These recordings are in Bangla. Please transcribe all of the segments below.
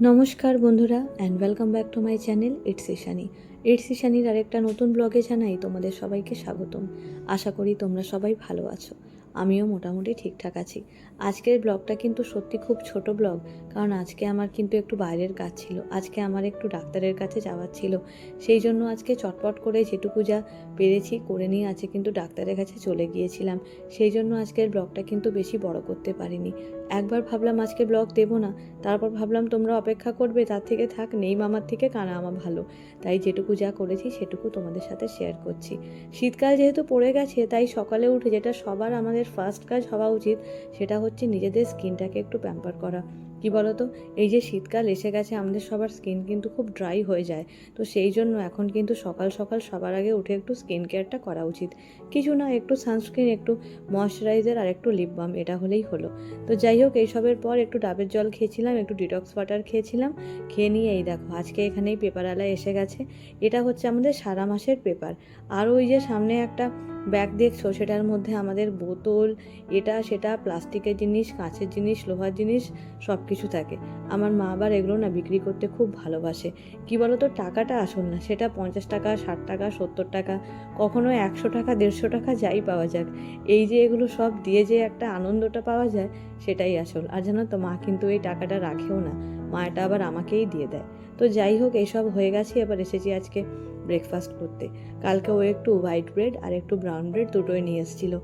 নমস্কার বন্ধুরা and welcome back to my channel it's Ishani it's ইশানির আরেকটা নতুন ব্লগে জানাই তোমাদের সবাইকে স্বাগতম। আশা করি তোমরা সবাই ভালো আছো। আমিও মোটামুটি ঠিকঠাক আছি। আজকের ব্লগটা কিন্তু সত্যি খুব ছোট ব্লগ কারণ আজকে আমার কিন্তু একটু বাইরের কাজ ছিল। আজকে আমার একটু ডাক্তারের কাছে যাওয়ার ছিল। সেই জন্য আজকে চটপট করে যেটুকু যা পেরেছি করে নিয়ে আছে কিন্তু ডাক্তারের কাছে চলে গিয়েছিলাম। সেই জন্য আজকের ব্লগটা কিন্তু বেশি বড় করতে পারিনি। একবার ভাবলাম আজকে ব্লগ দেবো না, তারপর ভাবলাম তোমরা অপেক্ষা করবে, তার থেকে থাক, নেই মামার থেকে, কানা আমার ভালো। তাই যেটুকু যা করেছি সেটুকু তোমাদের সাথে শেয়ার করছি। শীতকাল যেহেতু পড়ে গেছে, তাই সকালে উঠে যেটা সবার আমাদের ফার্স্ট কাজ হওয়া উচিত, সেটা হচ্ছে নিজেদের স্কিনটাকে একটু প্যাম্পার করা। কি বলতো? এই যে শীতকাল এসে গেছে, আমাদের সবার স্কিন কিন্তু খুব ড্রাই হয়ে যায়। তো সেই জন্য এখন কিন্তু সকাল সকাল সবার আগে উঠে একটু স্কিন কেয়ারটা করা উচিত। কিছু না, একটু সানস্ক্রিন একটু ময়শ্চারাইজার আর একটু লিপ বাম এটা হলেই হলো। তো যাই হোক, এইসবের পর একটু ডাবের জল খেয়েছিলাম, একটু ডিটক্স ওয়াটার খেয়েছিলাম। খেয়ে নিয়ে এই দেখো, আজকে এখানেই পেপারওয়ালা এসে গেছে। এটা হচ্ছে আমাদের সারা মাসের পেপার আর ওই যে সামনে একটা ব্যাগ দেখছ? সেটার মধ্যে আমাদের বোতল, এটা, সেটা, প্লাস্টিকের জিনিস, কাঁচের জিনিস, লোহার জিনিস সব কিছু থাকে। আমার মা আবার এগুলো না বিক্রি করতে খুব ভালোবাসে। কি বলো তো টাকাটা আসল না। সেটা পঞ্চাশ টাকা, ষাট টাকা, সত্তর টাকা, কখনো একশো টাকা, দেড়শো টাকা যাই পাওয়া যাক। এই যে এগুলো সব দিয়ে যে একটা আনন্দটা পাওয়া যায়, সেটাই আসল। আর জানো তো, মা কিন্তু এই টাকাটা রাখেও না। মা এটা আবার আমাকেই দিয়ে দেয়। তো যাই হোক এইসব হয়ে গেছে। এবার এসেছি আজকে ব্রেকফাস্ট করতে। কালকে ও একটু হোয়াইট ব্রেড আর একটু ব্রাউন ব্রেড দুটোই নিয়ে এসেছিল।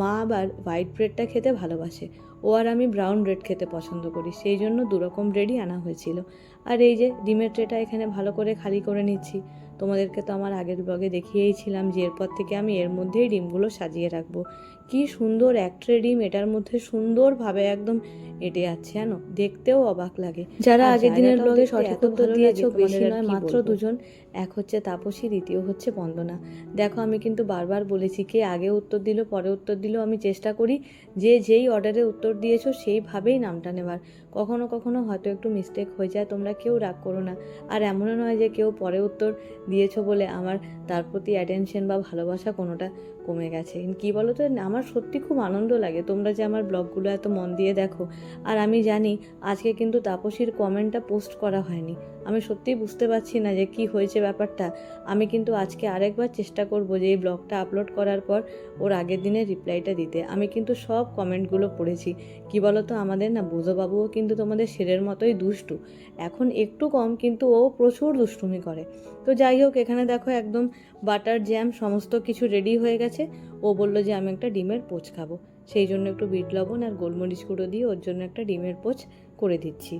মা আবার হোয়াইট ব্রেডটা খেতে ভালোবাসে। ও আর আমি ব্রাউন ব্রেড খেতে পছন্দ করি। সেই জন্য দুরকম ব্রেডই আনা হয়েছিল। আর এই যে ডিমের ট্রেটা এখানে ভালো করে খালি করে নিচ্ছি। তোমাদেরকে তো আমার আগের ব্লগে দেখিয়েইছিলাম যে এরপর থেকে আমি এর মধ্যেই ডিমগুলো সাজিয়ে রাখব। কি সুন্দর এক ট্রে ডিম এটার মধ্যে সুন্দরভাবে একদম এটে যাচ্ছে জানো? দেখতেও অবাক লাগে। যারা আগের দিনের ব্লগে সঠিক উত্তর দিয়েছ বেশি নয় মাত্র দুজন। এক হচ্ছে তাপসী, দ্বিতীয় হচ্ছে বন্দনা। দেখো, আমি কিন্তু বারবার বলেছি, কে আগে উত্তর দিল, পরে উত্তর দিল, আমি চেষ্টা করি যে যেই অর্ডারে উত্তর দিয়েছ, সেইভাবেই নামটা নেবার কখনো কখনো হয়তো একটু মিস্টেক হয়ে যায়, তোমরা কেউ রাগ করো না। আর এমনও নয় যে কেউ পরে উত্তর দিয়েছ বলে আমার তার প্রতি অ্যাটেনশন বা ভালোবাসা কোনোটা কমে গেছে। কি বলো তো আমার সত্যি খুব আনন্দ লাগে। তোমরা যে আমার ব্লগগুলো এত মন দিয়ে দেখো। আর আমি জানি, আজকে কিন্তু তাপসীর কমেন্টটা পোস্ট করা হয়নি। আমি সত্যিই বুঝতে পারছি না যে কি হয়েছে ব্যাপারটা। আমি কিন্তু আজকে আরেকবার চেষ্টা করব যে এই ব্লগটা আপলোড করার পর ওর আগের দিনের রিপ্লাইটা দিতে। আমি কিন্তু সব কমেন্টগুলো পড়েছি। কি বলতো? আমাদের না বোঝোবাবুও কিন্তু তোমাদের শেরের মতোই দুষ্টু। এখন একটু কম কিন্তু ও প্রচুর দুষ্টুমি করে। তো যাই হোক, এখানে দেখো একদম বাটার, জ্যাম, সমস্ত কিছু রেডি হয়ে গেছে। ও বলল যে, আমি একটা ডিমের পোচ খাব। সেই জন্য একটু বিট লবণ আর গোলমরিচ গুঁড়ো দিয়ে ওর জন্য একটা ডিমের পোচ করে দিচ্ছি।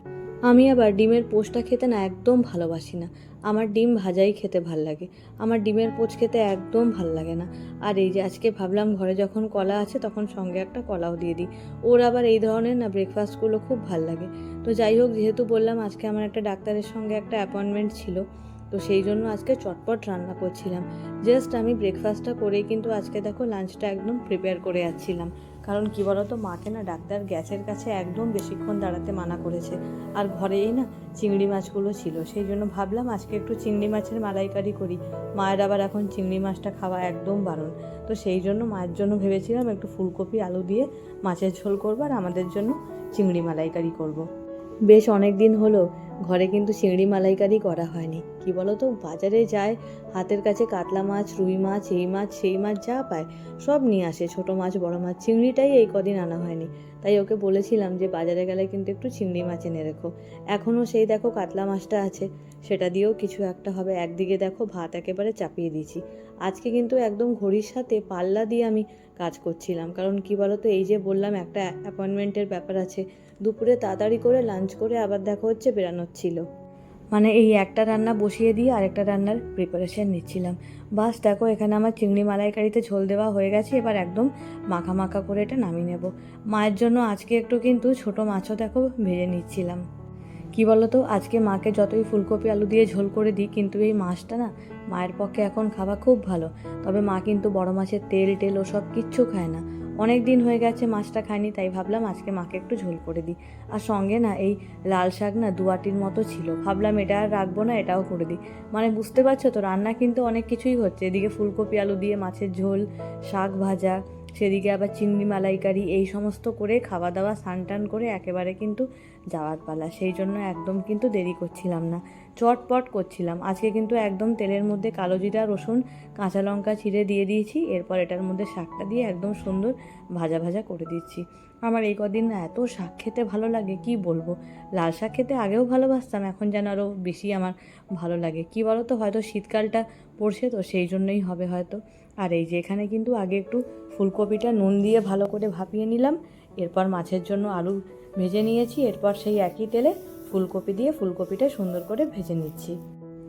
আমি আবার ডিমের পোচটা খেতে না একদম ভালোবাসি না। আমার ডিম ভাজাই খেতে ভালো লাগে। আমার ডিমের পোচ খেতে একদম ভালো লাগে না। আর এই যে আজকে ভাবলাম ঘরে যখন কলা আছে তখন সঙ্গে একটা কলাও দিয়ে দিই। ওর আবার এই ধরনের না ব্রেকফাস্টগুলো খুব ভালো লাগে। তো যাই হোক, যেহেতু বললাম আজকে আমার একটা ডাক্তারের সঙ্গে একটা অ্যাপয়েন্টমেন্ট ছিল তো সেই জন্য আজকে চটপট রান্না করছিলাম। জাস্ট আমি ব্রেকফাস্টটা করেই কিন্তু আজকে দেখো লাঞ্চটা একদম প্রিপেয়ার করে যাচ্ছিলাম কারণ কি বলতো, মাকে না ডাক্তার গ্যাসের কাছে একদম বেশিক্ষণ দাঁড়াতে মানা করেছে। আর ঘরেই না চিংড়ি মাছগুলো ছিল। সেই জন্য ভাবলাম আজকে একটু চিংড়ি মাছের মালাইকারি করি। মায়ের আবার এখন চিংড়ি মাছটা খাওয়া একদম বারণ। তো সেই জন্য মায়ের জন্য ভেবেছিলাম একটু ফুলকপি, আলু দিয়ে মাছের ঝোল করব আর আমাদের জন্য চিংড়ি মালাইকারি করব। বেশ অনেক দিন হলো ঘরে কিন্তু চিংড়ি মালাইকারি করা হয়নি। কি বলো তো বাজারে যায়, হাতের কাছে কাতলা মাছ, রুই মাছ, এই মাছ, সেই মাছ যা পায়, সব নিয়ে আসে। ছোট মাছ, বড় মাছ, চিংড়িটাই এই কদিন আনা হয়নি। তাই ওকে বলেছিলাম যে, বাজারে গেলে কিন্তু একটু চিংড়ি মাছ এনে রেখো। এখনও সেই দেখো কাতলা মাছটা আছে। সেটা দিয়েও কিছু একটা হবে। একদিকে দেখো ভাত একেবারে চাপিয়ে দিয়েছি। আজকে কিন্তু একদম ঘড়ির সাথে পাল্লা দিয়ে আমি কাজ করছিলাম। কারণ কি বলতো? এই যে বললাম, একটা অ্যাপয়েন্টমেন্টের ব্যাপার আছে। দুপুরে তাড়াতাড়ি করে লাঞ্চ করে আবার দেখা হচ্ছে বেরানোর ছিল। মানে এই একটা রান্না বসিয়ে দিয়ে আরেকটা রান্নার প্রিপারেশন নিচ্ছিলাম। বাস দেখো, এখানে আমার চিংড়ি মালাইকারিতে ঝোল দেওয়া হয়ে গেছে, এবার একদম মাখা মাখা করে এটা নামিয়ে নেব। মায়ের জন্য আজকে একটু কিন্তু ছোট মাছও দেখো ভেজে নিচ্ছিলাম। কি বলতো, আজকে মাকে যতই ফুলকপি, আলু দিয়ে ঝোল করে দিই, কিন্তু এই মাছটা না মায়ের পক্ষে এখন খাওয়া খুব ভালো। তবে মা কিন্তু বড় মাছের তেল, টেল ও সব কিচ্ছু খায় না। অনেক দিন হয়ে গেছে মাছটা খাইনি, তাই ভাবলাম আজকে মাকে একটু ঝোল করে দিই। আর সঙ্গে না এই লাল শাক না দুয়াটির মতো ছিল। ভাবলাম এটা আর রাখব না, এটাও করে দিই। মানে বুঝতে পারছ তো, রান্না কিন্তু অনেক কিছুই হচ্ছে। এদিকে ফুলকপি, আলু দিয়ে মাছের ঝোল, শাক ভাজা সেদিকে আবার চিংড়ি মালাইকারি, এই সমস্ত করে খাওয়া দাওয়া স্নান টান করে একেবারে কিন্তু যাওয়ার পালা। সেই জন্য একদম কিন্তু দেরি করছিলাম না। চটপট করছিলাম। আজকে কিন্তু একদম তেলের মধ্যে কালো জিরা, রসুন, কাঁচা লঙ্কা ছিঁড়ে দিয়ে দিয়েছি। এরপর এটার মধ্যে শাকটা দিয়ে একদম সুন্দর ভাজা ভাজা করে দিচ্ছি। আমার এই কদিন না এত শাক খেতে ভালো লাগে, কি বলব? লাল শাক খেতে আগেও ভালোবাসতাম, এখন যেন আরও বেশি আমার ভালো লাগে। কি বলো তো হয়তো শীতকালটা পড়ছে তো সেই জন্যই হবে হয়তো। আর এই যে এখানে কিন্তু আগে একটু ফুলকপিটা নুন দিয়ে ভালো করে ভাপিয়ে নিলাম। এরপর মাছের জন্য আলু ভেজে নিয়েছি। এরপর সেই একই তেলে ফুলকপি দিয়ে ফুলকপিটা সুন্দর করে ভেজে নিচ্ছি।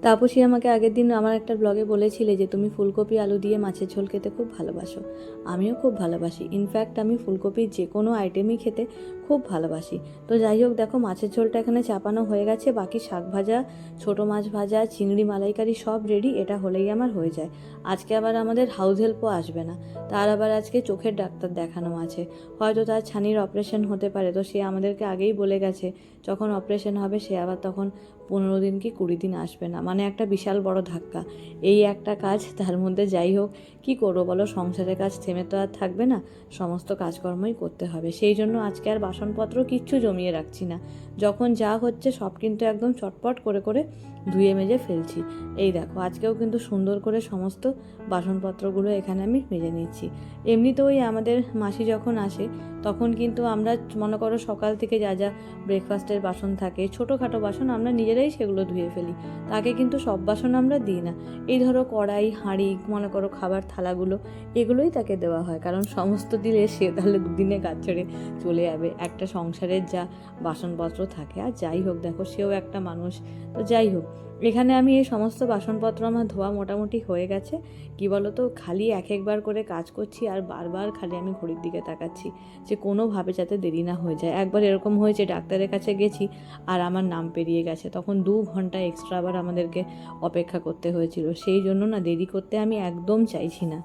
তাপসী আমাকে আগের দিন আমার একটা ব্লগে বলেছিলে যে, তুমি ফুলকপি, আলু দিয়ে মাছের ঝোল খেতে খুব ভালোবাসো। আমিও খুব ভালোবাসি। ইনফ্যাক্ট আমি ফুলকপির যে কোনো আইটেমই খেতে খুব ভালোবাসি। তো যাই হোক, দেখো, মাছের ঝোলটা এখানে চাপানো হয়ে গেছে। বাকি শাক ভাজা, ছোটো মাছ ভাজা, চিংড়ি মালাইকারি সব রেডি এটা হলেই আমার হয়ে যায়। আজকে আবার আমাদের হাউস হেল্পও আসবে না। তার আবার আজকে চোখের ডাক্তার দেখানো আছে। হয়তো তার ছানির অপারেশন হতে পারে। তো সে আমাদেরকে আগেই বলে গেছে, যখন অপারেশন হবে, সে আবার তখন পনেরো দিন কি কুড়ি দিন আসবে না। মানে একটা বিশাল বড় ধাক্কা। এই একটা কাজ তার মধ্যে যাই হোক, কি করব বলো? সংসারের কাজ থেমে তো আর থাকবে না, সমস্ত কাজকর্মই করতে হবে। সেই জন্য আজকে আর বাসনপত্র কিচ্ছু জমিয়ে রাখছি না। যখন যা হচ্ছে সব কিন্তু একদম চটপট করে করে ধুয়ে মেজে ফেলছি। এই দেখো, আজকেও কিন্তু সুন্দর করে সমস্ত বাসনপত্রগুলো এখানে আমি মেজে নিচ্ছি। এমনিতে ওই আমাদের মাসি যখন আসে তখন কিন্তু আমরা মনে করো সকাল থেকে যা যা ব্রেকফাস্টের বাসন থাকে, ছোটোখাটো বাসন আমরা নিজেরাই সেগুলো ধুয়ে ফেলি। তাকে কিন্তু সব বাসন আমরা দিই না। এই ধরো কড়াই, হাঁড়ি, মনে করো খাবার থালাগুলো, এগুলোই তাকে দেওয়া হয়। কারণ সমস্ত দিলে সে তাহলে দুদিনে কাজ ছেড়ে চলে যাবে। একটা সংসারের যা বাসনপত্র থাকে, আর যাই হোক দেখো সেও একটা মানুষ। তো যাই হোক এখানে আমি এই সমস্ত বাসনপত্র আমার ধোয়া মোটামুটি হয়ে গেছে। কি তো খালি এক একবার করে কাজ করছি আর বারবার খালি আমি ঘড়ির দিকে তাকাচ্ছি যে কোনোভাবে যাতে দেরি না হয়ে যায়। একবার এরকম হয়েছে, ডাক্তারের কাছে গেছি আর আমার নাম পেরিয়ে গেছে। তখন দু ঘণ্টা এক্সট্রা আবার আমাদেরকে অপেক্ষা করতে হয়েছিল। সেই জন্য না দেরি করতে আমি একদম চাইছি না।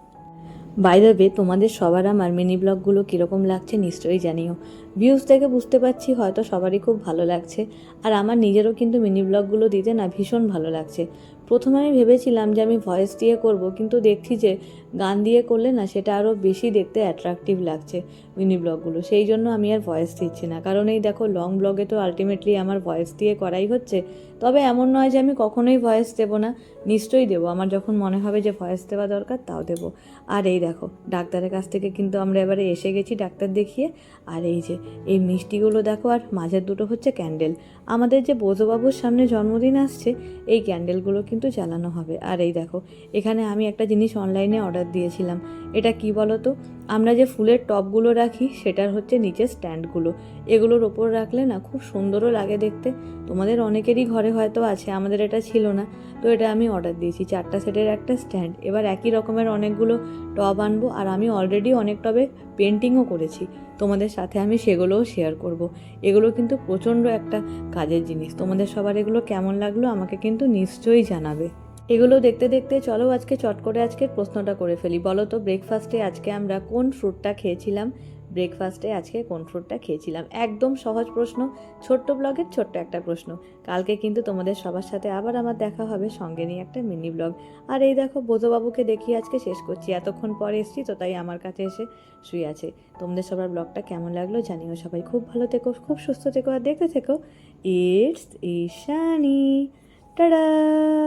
বাই দ্য তোমাদের সবার আমার মিনি ব্লগগুলো কীরকম লাগছে নিশ্চয়ই জানিও। ভিউজ থেকে বুঝতে পারছি হয়তো সবারই খুব ভালো লাগছে। আর আমার নিজেরও কিন্তু মিনি ব্লগগুলো দিতে না ভীষণ ভালো লাগছে। প্রথমে আমি ভেবেছিলাম যে আমি ভয়েস দিয়ে করব, কিন্তু দেখছি যে গান দিয়ে করলে না সেটা আরও বেশি দেখতে অ্যাট্রাকটিভ লাগছে মিনি ব্লগগুলো সেই জন্য আমি আর ভয়েস দিচ্ছি না। কারণ এই দেখো লং ব্লগে তো আলটিমেটলি আমার ভয়েস দিয়ে করাই হচ্ছে। তবে এমন নয় যে আমি কখনোই ভয়েস দেবো না, নিশ্চয়ই দেবো। আমার যখন মনে হবে যে ভয়েস দেওয়া দরকার, তাও দেবো। আর এই দেখো, ডাক্তারের কাছ থেকে কিন্তু আমরা এবারে এসে গেছি ডাক্তার দেখিয়ে। আর এই যে, এই মিষ্টিগুলো দেখো, আর মাঝের দুটো হচ্ছে ক্যান্ডেল আমাদের যে বোঝবাবুর সামনে জন্মদিন আসছে, এই ক্যান্ডেলগুলো কিন্তু জ্বালানো হবে। আর এই দেখো, এখানে আমি একটা জিনিস অনলাইনে অর্ডার দিয়েছিলাম। এটা কি বলো তো আমরা যে ফুলের টপগুলো রাখি, সেটার হচ্ছে নিচে স্ট্যান্ডগুলো। এগুলোর ওপর রাখলে না খুব সুন্দরও লাগে দেখতে। তোমাদের অনেকেরই ঘরে হয়তো আছে, আমাদের এটা ছিল না। তো এটা আমি অর্ডার দিয়েছি, চারটা সেটের একটা স্ট্যান্ড। এবার একই রকমের অনেকগুলো টব আনব, আর আমি অলরেডি অনেক টবে পেন্টিংও করেছি। তোমাদের সাথে আমি সেগুলোও শেয়ার করব। এগুলো কিন্তু প্রচণ্ড একটা কাজের জিনিস। তোমাদের সবার এগুলো কেমন লাগল আমাকে কিন্তু নিশ্চয়ই জানাবে। এগুলো দেখতে দেখতে চলো আজকে চট করে আজকে প্রশ্নটা করে ফেলি। বলো তো ব্রেকফাস্টে আজকে আমরা কোন ফ্রুটটা খেয়েছিলাম? ব্রেকফাস্টে আজকে কোন ফ্রুটটা খেয়েছিলাম? একদম সহজ প্রশ্ন, ছোট্ট ব্লগের ছোট্ট একটা প্রশ্ন। কালকে কিন্তু তোমাদের সবার সাথে আবার আমার দেখা হবে, সঙ্গে নিয়ে একটা মিনি ব্লগ আর এই দেখো, বোধবাবুকে দেখি আজকে শেষ করছি। এতক্ষণ পরে এসছি তো তাই আমার কাছে এসে শুয়ে আছে। তোমাদের সবার ব্লগটা কেমন লাগল জানিও সবাই। খুব ভালো থেকো, খুব সুস্থ থেকো আর দেখতে থেকো। ইটস ঈশানি। টাটা!